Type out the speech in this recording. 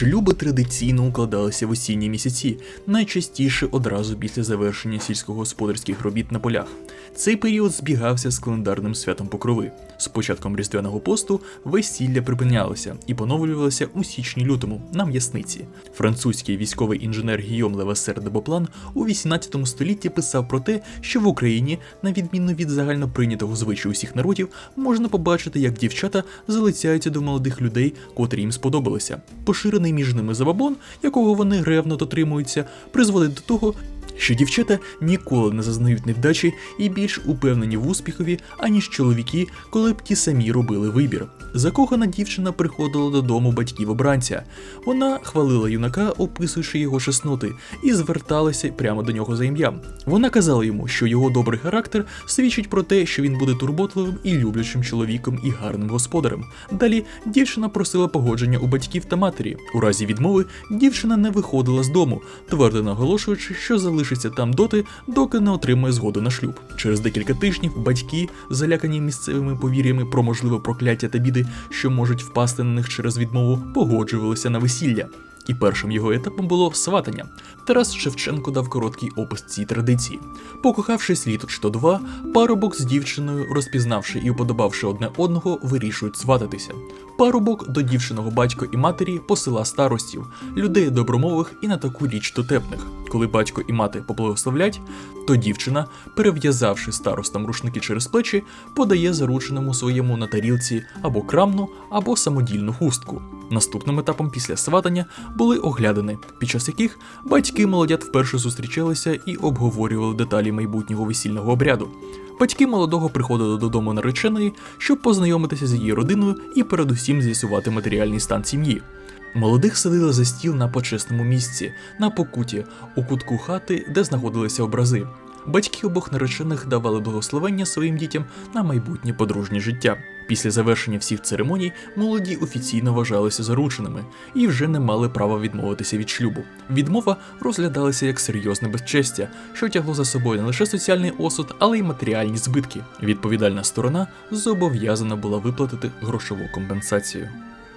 Шлюби традиційно укладалися в осінні місяці, найчастіше одразу після завершення сільськогосподарських робіт на полях. Цей період збігався з календарним святом Покрови. З початком різдвяного посту весілля припинялося і поновлювалося у січні-лютому на м'ясниці. Французький військовий інженер Гійом Левасер де Боплан у 18 столітті писав про те, що в Україні, на відміну від загальноприйнятого звичаю усіх народів, можна побачити, як дівчата залицяються до молодих людей, котрі їм сподобалися. Поширений між ними забабон, якого вони ревно дотримуються, призводить до того, що дівчата ніколи не зазнають невдачі і більш упевнені в успіхові, аніж чоловіки, коли б ті самі робили вибір. Закохана дівчина приходила додому батьків обранця. Вона хвалила юнака, описуючи його чесноти, і зверталася прямо до нього за ім'ям. Вона казала йому, що його добрий характер свідчить про те, що він буде турботливим і люблячим чоловіком і гарним господарем. Далі дівчина просила погодження у батьків та матері. У разі відмови дівчина не виходила з дому, твердо наголошуючи, що залишиться там доти, доки не отримає згоду на шлюб. Через декілька тижнів батьки, залякані місцевими повір'ями про можливе прокляття та біди, що можуть впасти на них через відмову, погоджувалися на весілля. І першим його етапом було сватання. Тарас Шевченко дав короткий опис цій традиції. Покохавшись то два, парубок з дівчиною, розпізнавши і уподобавши одне одного, вирішують свататися. Парубок до дівчиного батько і матері посила старостів, людей добромових і на таку річ дотепних. Коли батько і мати поблагословлять, то дівчина, перев'язавши старостам рушники через плечі, подає зарученому своєму на тарілці або крамну, або самодільну хустку. Наступним етапом після сватання були оглядини, під час яких батьки молодят вперше зустрічалися і обговорювали деталі майбутнього весільного обряду. Батьки молодого приходили додому нареченої, щоб познайомитися з її родиною і передусім з'ясувати матеріальний стан сім'ї. Молодих садили за стіл на почесному місці, на покуті, у кутку хати, де знаходилися образи. Батьки обох наречених давали благословення своїм дітям на майбутнє подружнє життя. Після завершення всіх церемоній молоді офіційно вважалися зарученими і вже не мали права відмовитися від шлюбу. Відмова розглядалася як серйозне безчестя, що тягло за собою не лише соціальний осуд, але й матеріальні збитки. Відповідальна сторона зобов'язана була виплатити грошову компенсацію.